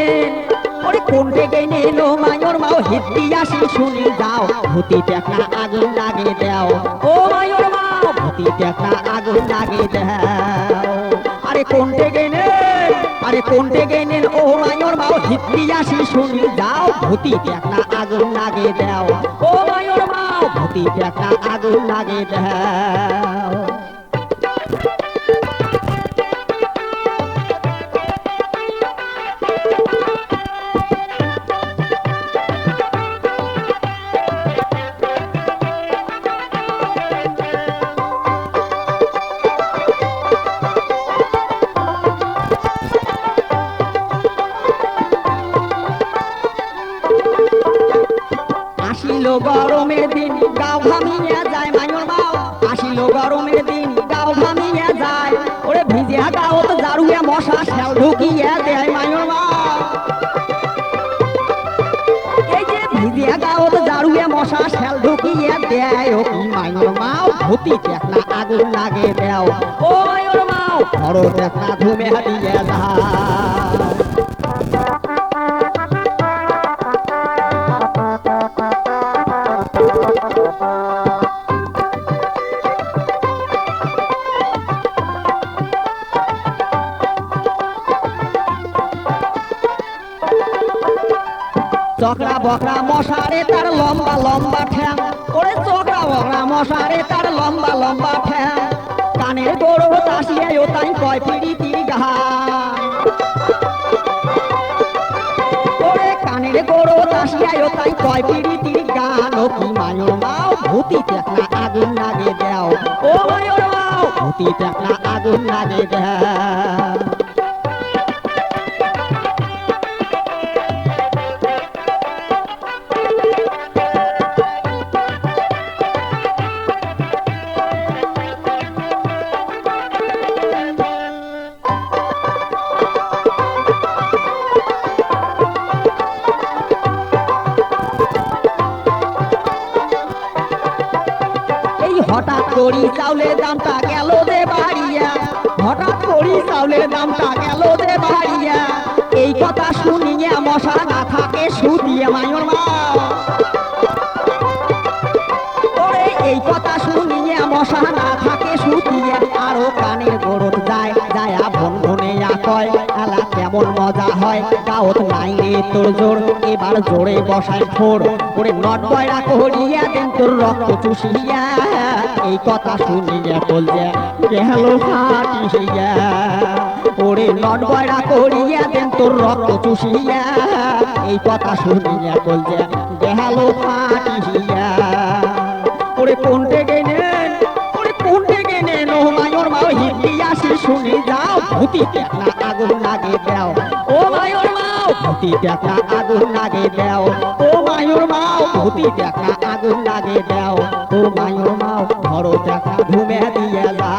গেলেন ওরে কোনটে গেলেন ও মায়র মাও হিদ্দি আসি শুনি যাও। ভূতি টেকনা আগুন লাগে দাও। ও মায়র মাও ভূতি টেকনা আগুন লাগে দাও। আরে কোনটে গেলেন আরে কোনটে গেলেন ও মায়র মাও হিদ্দি আসি শুনি যাও। ভূতি টেকনা আগুন লাগে দাও। ও মায়র মাও ভূতি টেকনা আগুন লাগে দাও। আসিল গরমের দিন, গাও ঘামিয়ে যায় মায়ুর মাও আসিল গরমের দিন, গাও ঘামিয়ে যায়। ওরে ভিজিয়া গাও তো জারুয়ে মশা শ্যাল ঢুকিয়ে দেয় মায়ুর জারুয়ে মশা শ্যাল ঢুকিয়ে দেয় ও কি মায়ুর মাও ভূতি দেখনা আগুন লাগে দেও। ও মায়ুর মাও বড় দেখনা ধুমে দিয়ে যায়। চকরা বকরা মশারে তার লম্বা লম্বা ঠ্যাং। ওরে চকরা বকরা মশারে তার লম্বা লম্বা ঠ্যাং। কানের গরু তাসিয়ে ও তাই কয় পিড়ি তিরি গান ওরে কানের গরু তাসিয়ে ও তাই কয় পিড়ি তিরি গান ও কি মায়ুর মাও, ভূতি দেখনা আগুন লাগে দেও। ও মাও, ভূতি দেখনা আগুন লাগে করি চাউলের দামটা গেল দে বাড়িয়া। হঠাৎ করি চাউলের দামটা গেল দে বাড়িয়া। এই কথা শুনিয়ে মশা না থাকে সুদিয়ে মায়ুর মা এই কথা শুনিয়ে মশা না কেমন মজা হয় গাওত নাই রে তোর জোর। এবার জোরে বসায় ফোর ওরে নট বয়রা করিয়া দেন তোর রক্ত চুষিয়া। এই কথা শুনিয়া বলছে, গেল ফাটিয়া ওরে নট বয়রা করিয়া দেন তোর রক্ত চুষিয়া। এই কথা শুনিয়া বলছে, গেল ফাটিয়া ওরে কোনটে শুনি যাও ভূতি দেখনা আগুন লাগে দাও ও মায়ুর মাও। ভূতি দেখনা আগুন লাগে দাও ও মায়ুর মাও। ভূতি দেখনা আগুন লাগে দাও ও মায়ুর মাও ঘর দেখা ঘুমে দিয়ে যা